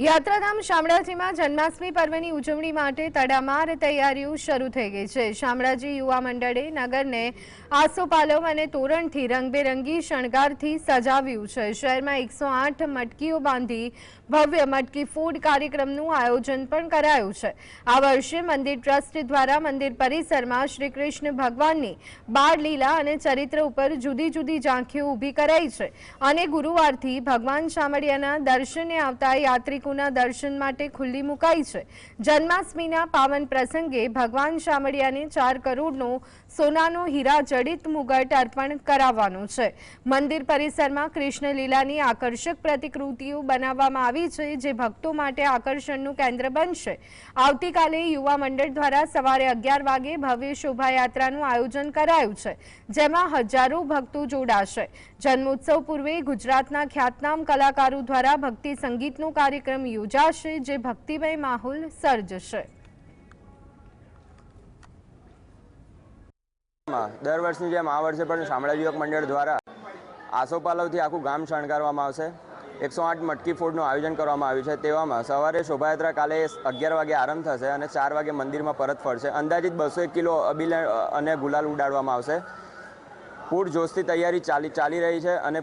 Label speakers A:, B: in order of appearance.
A: યાત્રાધામ શામળાજીમાં જન્માષ્ટમી પર્વની ઉજવણી માટે તડામાર તૈયારીઓ શરૂ થઈ ગઈ છે. શામળાજી યુવા મંડળે નગરને આસોપાલવ અને તોરણથી રંગબેરંગી શણગારથી સજાવ્યું છે. શહેરમાં એકસો આઠ મટકીઓ બાંધી ભવ્ય મટકી ફૂડ કાર્યક્રમનું આયોજન પણ કરાયું છે. આ વર્ષે મંદિર ટ્રસ્ટ દ્વારા મંદિર પરિસરમાં શ્રી કૃષ્ણ ભગવાનની બાળ લીલા અને ચરિત્ર ઉપર જુદી જુદી ઝાંખીઓ ઊભી કરાઈ છે. અને ગુરુવારથી ભગવાન શામળિયાના દર્શને આવતા યાત્રિકોના દર્શન માટે ખુલ્લી મુકાઈ છે. જન્માષ્ટમીના પાવન પ્રસંગે ભગવાન શામળિયાને ચાર કરોડનો સોનાનો હીરા જડિત મુગટ અર્પણ કરાવવાનો છે. મંદિર પરિસરમાં કૃષ્ણ આકર્ષક પ્રતિકૃતિઓ બનાવવામાં આવી છે જે ભક્તો માટે આકર્ષણનું કેન્દ્ર બનશે. આવતીકાલે યુવા મંડળ દ્વારા સવારે અગિયાર વાગે ભવ્ય શોભાયાત્રાનું આયોજન કરાયું છે, જેમાં હજારો ભક્તો જોડાશે. જન્મોત્સવ પૂર્વે ગુજરાતના ખ્યાતનામ કલાકારો દ્વારા ભક્તિ સંગીતનો કાર્યક્રમ યોજાશે જે ભક્તિમય માહોલ સર્જશે.
B: દર વર્ષની જેમ આ વર્ષે પણ શામળાજી યુવક મંડળ દ્વારા આસોપાલવથી આખું ગામ શણગારવામાં આવશે. એકસો આઠ મટકી ફૂડનું આયોજન કરવામાં આવ્યું છે. તેવામાં સવારે શોભાયાત્રા કાલે અગિયાર વાગે આરંભ થશે અને ચાર વાગે મંદિરમાં પરત ફરશે. અંદાજિત બસો એક કિલો અબીલ અને ગુલાલ ઉડાડવામાં આવશે. પૂર જોશથી તૈયારી ચાલી ચાલી રહી છે અને